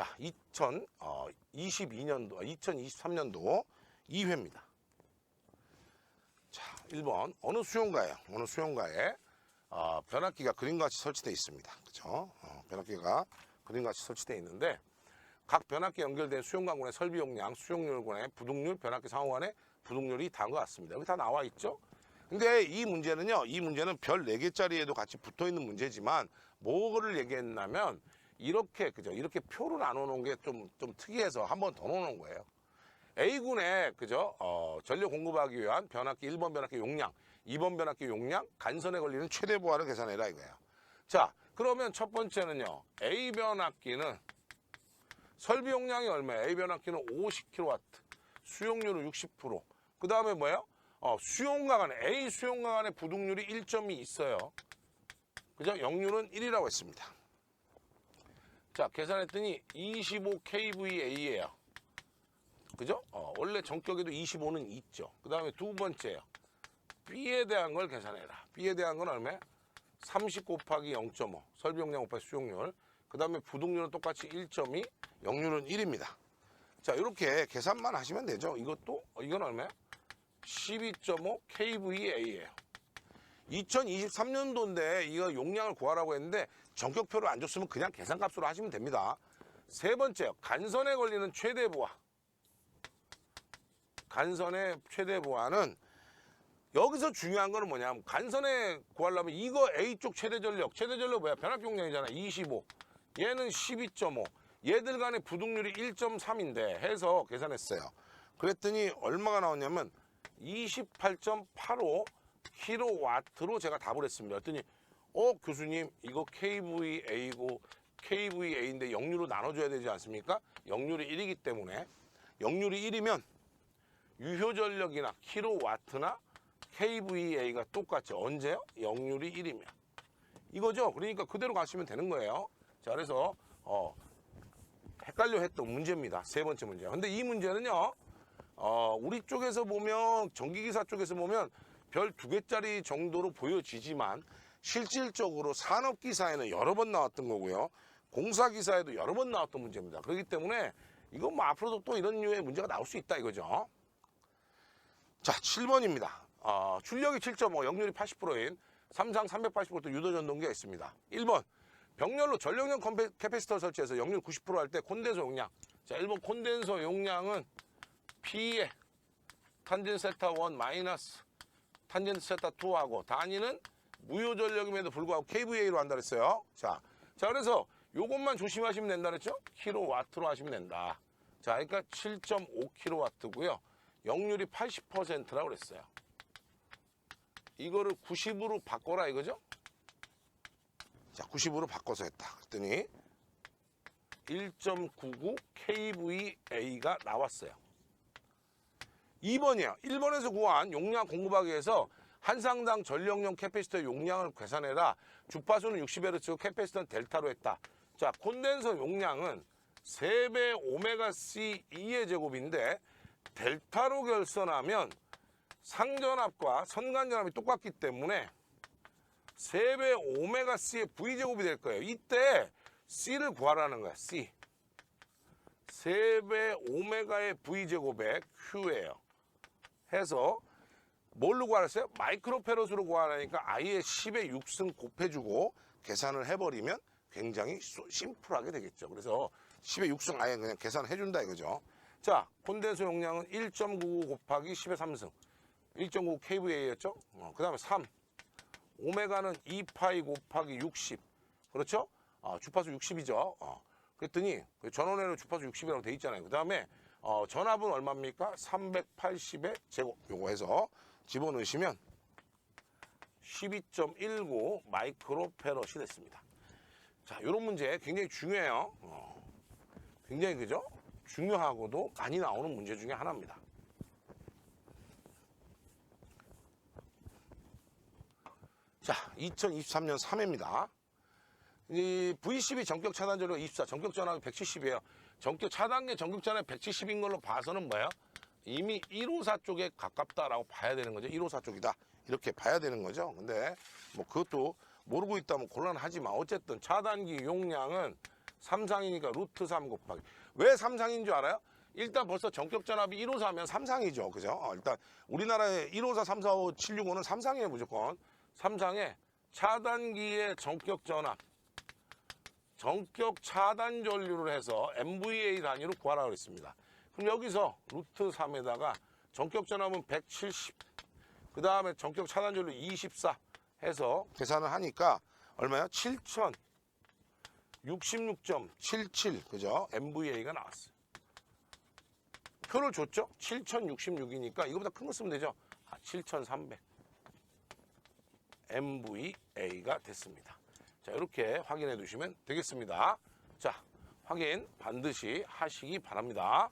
자, 2022년도, 2023년도 2회입니다. 자, 1번. 어느 수용가에, 어느 수용가에, 어, 변압기가 그림같이 설치되어 있습니다. 그죠? 어, 변압기가 그림같이 설치되어 있는데, 각 변압기 연결된 수용관군의 설비 용량, 수용률군의 부동률, 변압기 상호간의 부동률이 것 같습니다. 여기 다 나와 있죠? 근데 이 문제는요, 이 문제는 별 4개짜리에도 같이 붙어 있는 문제지만, 뭐를 얘기했냐면, 이렇게, 그죠? 이렇게 표를 나눠 놓은 게 좀, 좀 특이해서 한 번 더 넣어놓은 거예요. A군에, 그죠? 어, 전력 공급하기 위한 변압기 1번 변압기 용량, 2번 변압기 용량, 간선에 걸리는 최대 부하를 계산해라 이거예요. 자, 그러면 첫 번째는요, A 변압기는 설비 용량이 얼마예요? A 변압기는 50kW, 수용률은 60%. 그 다음에 뭐예요? 어, 안에, A 안에 부동률이 1점이 있어요. 그죠? 역률은 1이라고 했습니다. 자, 계산했더니 25kVA예요. 그죠? 어, 원래 전격에도 25는 있죠. 그 다음에 두 번째요. B에 대한 걸 계산해라. B에 대한 건 얼마야? 30 곱하기 0.5. 설비 용량 곱하기 수용률. 그 다음에 부동률은 똑같이 1.2, 역률은 1입니다. 자, 이렇게 계산만 하시면 되죠. 이것도, 어, 이건 얼마야? 12.5 kVA예요. 2023년도인데 이거 용량을 구하라고 했는데 전격표를 안 줬으면 그냥 계산값으로 하시면 됩니다. 세 번째요. 간선에 걸리는 최대 부하. 간선의 최대 부하는 여기서 중요한 거는 뭐냐면 간선에 구하려면 이거 A쪽 최대 전력, 최대 전력 뭐야? 변압 용량이잖아. 25. 얘는 12.5. 얘들 간의 부동률이 1.3인데 해서 계산했어요. 그랬더니 얼마가 나왔냐면 28.85 킬로와트로 제가 답을 했습니다. 그랬더니 어 교수님 이거 KVA고 KVA인데 역류로 나눠줘야 되지 않습니까? 역률이 1이기 때문에 역률이 1이면 유효 전력이나 킬로와트나 KVA가 똑같죠. 언제요? 역률이 1이면. 이거죠. 그러니까 그대로 가시면 되는 거예요. 자, 그래서 어, 헷갈려 했던 문제입니다. 세 번째 문제. 근데 이 문제는요. 어, 우리 쪽에서 보면 전기기사 쪽에서 보면 별 두 개짜리 정도로 보여지지만 실질적으로 산업기사에는 여러 번 나왔던 거고요. 공사기사에도 여러 번 나왔던 문제입니다. 그렇기 때문에 이건 뭐 앞으로도 또 이런 류의 문제가 나올 수 있다 이거죠. 자, 7번입니다. 어, 출력이 7.5, 역률이 80%인 삼상 380V 유도 전동기가 있습니다. 1번. 병렬로 전력용 캐패시터 설치해서 역률 90%할 때 콘덴서 용량. 자, 1번 콘덴서 용량은 P에 탄젠 세타 1 마이너스 탄젠 세타 2하고 단위는 무효 전력임에도 불구하고 KVA로 한다 그랬어요. 자, 자 그래서 요것만 조심하시면 된다 그랬죠? 킬로와트로 하시면 된다. 자, 그러니까 7.5 킬로와트고요. 역률이 80%라고 그랬어요. 이거를 90으로 바꿔라 이거죠? 자, 90으로 바꿔서 했다. 그랬더니 1.99 kVA가 나왔어요. 2번이요. 1번에서 구한 용량 공급하기 위해서 한 상당 전력용 캐패시터 용량을 계산해라. 주파수는 60Hz, 캐패시터는 델타로 했다. 자, 콘덴서 용량은 3배 오메가 C 2의 제곱인데 델타로 결선하면 상전압과 선간전압이 똑같기 때문에 3배 오메가 C의 V제곱이 될 거예요. 이때 C를 구하라는 거야, C. 3배 오메가의 V제곱에 Q예요. 해서 뭘로 구하랬어요? 마이크로페롯으로 구하라니까 아예 10의 6승 곱해주고 계산을 해버리면 굉장히 소- 심플하게 되겠죠. 그래서 10의 6승 아예 그냥 계산해준다 이거죠. 자, 콘덴서 용량은 1.99 곱하기 10의 3승. 1.9 kVA였죠? 어, 그 다음에 3. 오메가는 2파이 곱하기 60. 그렇죠? 아, 주파수 60이죠. 어. 그랬더니 그 전원에는 주파수 60이라고 돼 있잖아요. 그 다음에 어, 전압은 얼마입니까? 380의 제곱. 요거 해서 집어넣으시면 12.19 마이크로 페럿이 됐습니다. 자, 요런 문제 굉장히 중요해요. 어, 굉장히 그죠? 중요하고도 많이 나오는 문제 중에 하나입니다. 자, 2023년 3회입니다. 이 V12 전격 차단 전력 24, 전격 전압이 170이에요. 전격 차단계 전격 전압 170인 걸로 봐서는 뭐예요? 이미 154 쪽에 가깝다라고 봐야 되는 거죠. 154 쪽이다. 이렇게 봐야 되는 거죠. 근데 뭐 그것도 모르고 있다면 곤란하지만 어쨌든 차단기 용량은 삼상이니까 루트 3 곱하기. 왜 삼상인 줄 알아요? 일단 벌써 전격 전압이 154면 삼상이죠. 그죠? 어, 일단 우리나라의 154, 345, 765는 삼상이에요, 무조건. 삼상에 차단기의 전격 전압, 전격 차단 전류를 해서 MVA 단위로 구하라고 그랬습니다. 그럼 여기서 루트 3에다가 전격 전압은 170, 그 다음에 전격 차단 전류 24 해서 계산을 하니까 얼마야? 7천 66.77 그죠? MVA가 나왔어요. 표를 줬죠? 7066이니까 이거보다 큰 거 쓰면 되죠? 아, 7300 MVA가 됐습니다. 자, 이렇게 확인해 두시면 되겠습니다. 자, 확인 반드시 하시기 바랍니다.